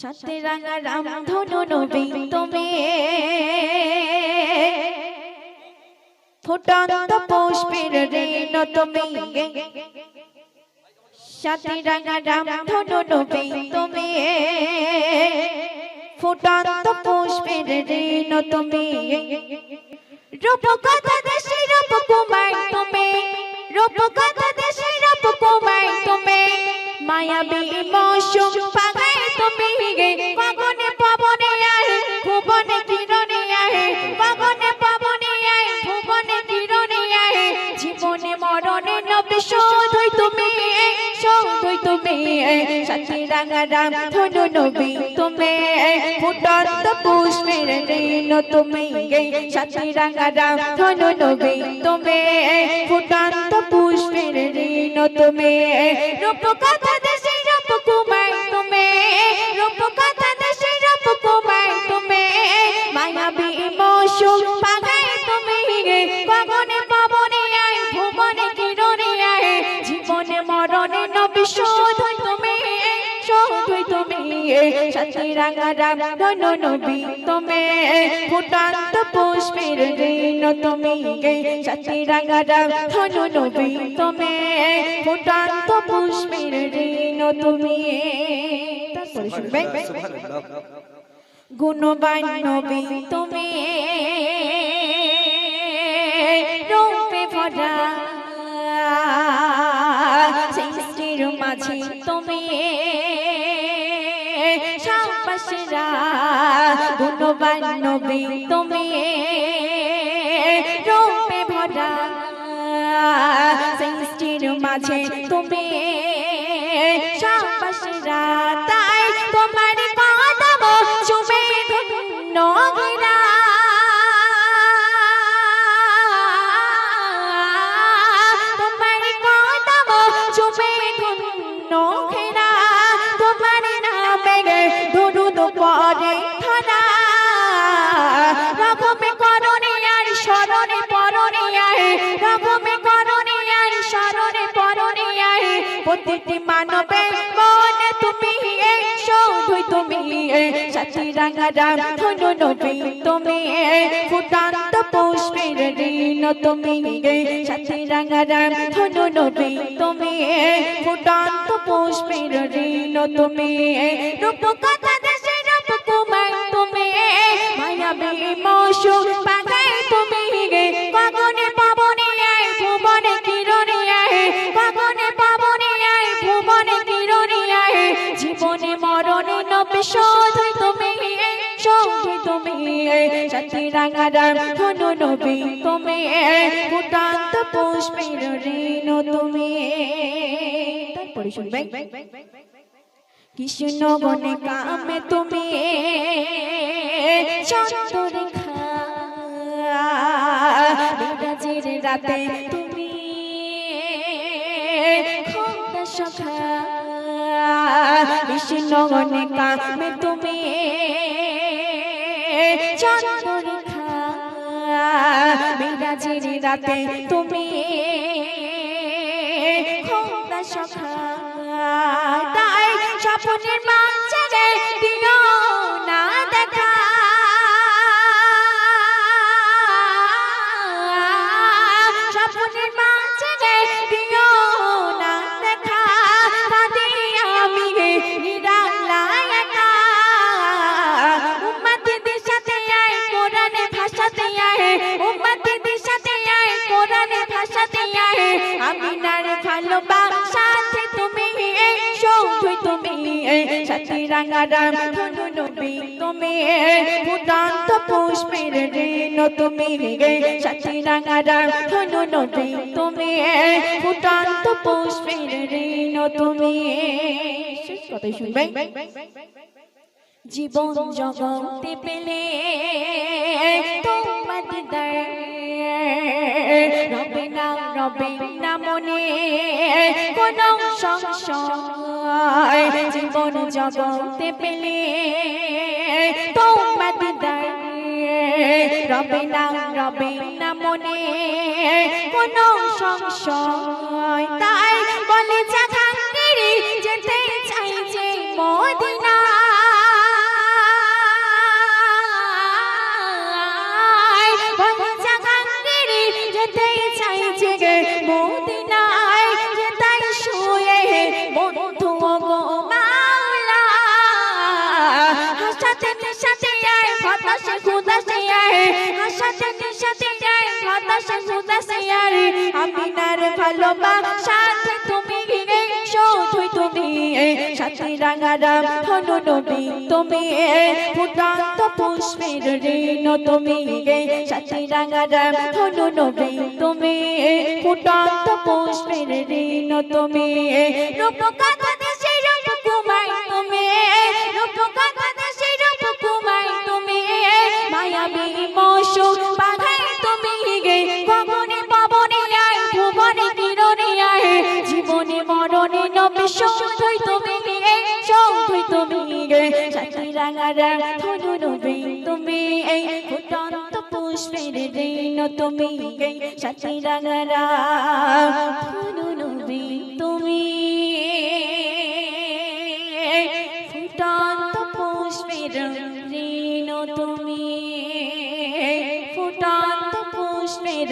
সাথে রাঙা রাম ধনু নবী তুমি ফুটন্ত পুষ্পের রেণ তুমি সাথে রাঙা রাম ধনু নবী তুমি ফুটন্ত পুষ্পের রেণ তুমি রূপকথা দেশে রূপকুমার তুমি রূপকথা দেশে রূপকুমার তুমি মায়াবী মৌসুম পাগাই রাম ধনু নবী তুমি ফুটন্ত পুষ্পের রেণ তুমি সাথী রাঙা রাম ধনু নবী তুমি ফুটন্ত পুষ্পের রেণ তুমি রূপকথা দেশে রূপকুমার তুমি রূপকথা সাথী রাঙা রাম ধনু নবী তুমি ফুটন্ত পুষ্পের রেণ তুমি সাথী রাঙা রাম ধনু নবী তুমি ফুটন্ত পুষ্পের রেণ তুমি গুণবান নবী তুমি রূপে ভরা। সৃষ্টির মাঝে তুমি সাবাসরা গুণবান নবী তুমি রূপে ভরা। সৃষ্টির মাঝে তুমি তাই তোমার প্রতিটি মানবে। মনে তুমি শুধুই তুমি সাথী রাঙা ধনু নবী তুমি ফুটান্ত পুষ্পের ঋণ তুমি সাথী রাঙা ধনু নবী তুমি ফুটান্ত পুষ্পের ঋণ তুমি রূপকথা দেশে রূপকুমার তুমি মায়াবী মৌসুম নবে তুমি শোধই তুমি সাথী রাঙা ধনু নবী তুমি, ফুটান্ত পুষ্পের ঋণ তুমি। কৃষ্ণ গনে কামে তুমি রাতে তুমি সখা। গনে কামে তুমি চন্দ্ররেখা বিরাজের রাতে তুমি সখা তাই স্বপ্নের মাঝে দিও সাথী রাঙা রাম ধনু তুমি ফুটান্ত পুষ্পের ঋণ তুমি সাথী রাঙা রাম ধনু তুমি ফুটান্ত পুষ্পের ঋণ তুমি কথাই শুনবে জীবন জগতে পেলে তোমার দিদার রবে না রবে না কোন সংশয়, জীবন জগতে পেলে তোমার দিদার রবে না কোন সংশয়। তাই বলে জাগাঙ্গিরি যেতে চাই যে মদিনা ভালোবাসাতে তুমি শুধুই তুমি সাথে রাঙারাম ধনু নবী তুমি ফুটান্ত পুষ্পের তুমি সাথে রাঙারাম ধনু নবী তুমি তুমি রূপকথা পুষ্পের ঋণ তুমি সাথী রাঙারা নবী তুমি। ফুটান্ত পুষ্পের ঋণ তুমি। ফুটান্ত পুষ্পের